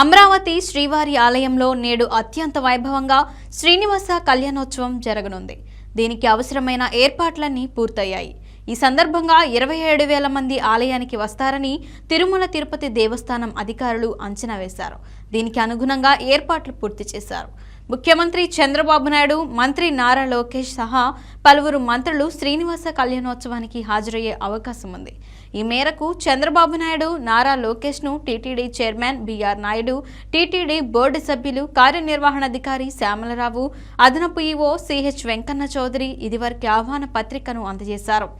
అమరావతి శ్రీవారి ఆలయంలో నేడు అత్యంత వైభవంగా శ్రీనివాస కళ్యాణోత్సవం జరగనుంది. దీనికి అవసరమైన ఏర్పాట్లన్నీ పూర్తయ్యాయి. ఈ సందర్భంగా ఇరవై ఏడు వేల మంది ఆలయానికి వస్తారని తిరుమల తిరుపతి దేవస్థానం అధికారులు అంచనా వేశారు. దీనికి అనుగుణంగా ఏర్పాట్లు పూర్తి చేశారు. ముఖ్యమంత్రి చంద్రబాబు నాయుడు మంత్రి నారా లోకేష్ సహా పలువురు మంత్రులు శ్రీనివాస కళ్యాణోత్సవానికి హాజరయ్యే అవకాశం ఉంది. ఈ మేరకు Chandrababu Naidu Nara లోకేష్ను TTD chairman BR Naidu TTD board సభ్యులు కార్యనిర్వహణాధికారి శ్యామలరావు అదనపు ఈవో సిహెచ్ వెంకన్న చౌదరి ఇదివరకు ఆహ్వాన పత్రికను అందజేశారు.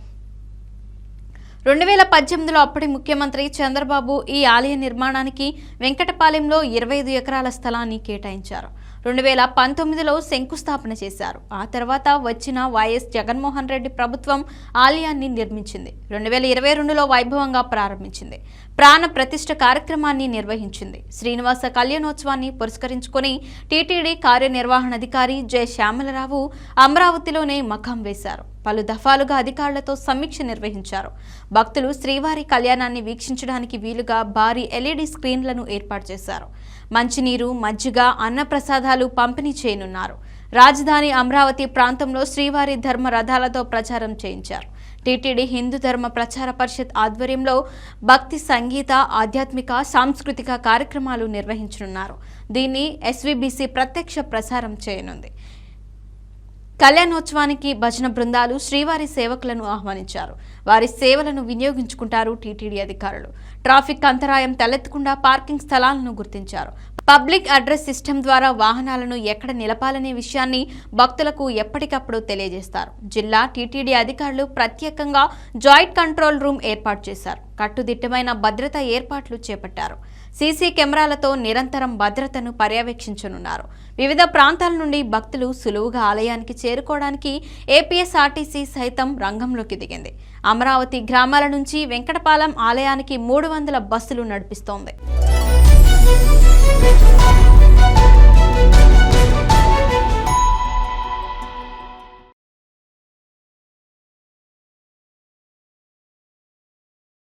రెండు వేల పద్దెనిమిదిలో అప్పటి ముఖ్యమంత్రి చంద్రబాబు ఈ ఆలయ నిర్మాణానికి వెంకటపాలెంలో ఇరవై ఐదు ఎకరాల స్థలాన్ని కేటాయించారు. రెండు వేల పంతొమ్మిదిలో శంకుస్థాపన చేశారు. ఆ తర్వాత వచ్చిన వైఎస్ జగన్మోహన్ రెడ్డి ప్రభుత్వం ఆలయాన్ని నిర్మించింది. రెండు వేల ఇరవై రెండులో వైభవంగా ప్రారంభించింది. ప్రాణ ప్రతిష్ట కార్యక్రమాన్ని నిర్వహించింది. శ్రీనివాస కళ్యాణోత్సవాన్ని పురస్కరించుకొని టీటీడీ కార్యనిర్వహణాధికారి జె. శ్యామలరావు అమరావతిలోనే మఖం వేశారు. పలు దఫాలుగా అధికారులతో సమీక్ష నిర్వహించారు. భక్తులు శ్రీవారి కళ్యాణాన్ని వీక్షించడానికి వీలుగా భారీ ఎల్ఈడి స్క్రీన్లను ఏర్పాటు చేశారు. మంచినీరు మజ్జిగ అన్నప్రసాదాలు పంపిణీ చేయనున్నారు. రాజధాని అమరావతి ప్రాంతంలో శ్రీవారి ధర్మ రథాలతో ప్రచారం చేయించారు. టీటీడీ హిందూ ధర్మ ప్రచార పరిషత్ ఆధ్వర్యంలో భక్తి సంగీత ఆధ్యాత్మిక సాంస్కృతిక కార్యక్రమాలు నిర్వహించనున్నారు. దీన్ని ఎస్వీబీసీ ప్రత్యక్ష ప్రసారం చేయనుంది. కళ్యాణోత్సవానికి భజన బృందాలు శ్రీవారి సేవకులను ఆహ్వానించారు. వారి సేవలను వినియోగించుకుంటారు టీటీడీ అధికారులు. ట్రాఫిక్ అంతరాయం తలెత్తకుండా పార్కింగ్ స్థలాలను గుర్తించారు. పబ్లిక్ అడ్రస్ సిస్టమ్ ద్వారా వాహనాలను ఎక్కడ నిలపాలనే విషయాన్ని భక్తులకు ఎప్పటికప్పుడు తెలియజేస్తారు. జిల్లా టీటీడీ అధికారులు ప్రత్యేకంగా జాయింట్ కంట్రోల్ రూమ్ ఏర్పాటు చేశారు. కట్టుదిట్టమైన భద్రతా ఏర్పాట్లు చేపట్టారు. సీసీ కెమెరాలతో నిరంతరం భద్రతను పర్యవేక్షించనున్నారు. వివిధ ప్రాంతాల నుండి భక్తులు సులువుగా ఆలయానికి చేరుకోవడానికి ఏపీఎస్ఆర్టీసీ సైతం రంగంలోకి దిగింది. అమరావతి గ్రామాల నుంచి వెంకటపాలెం ఆలయానికి మూడు వందల బస్సులు నడిపిస్తోంది.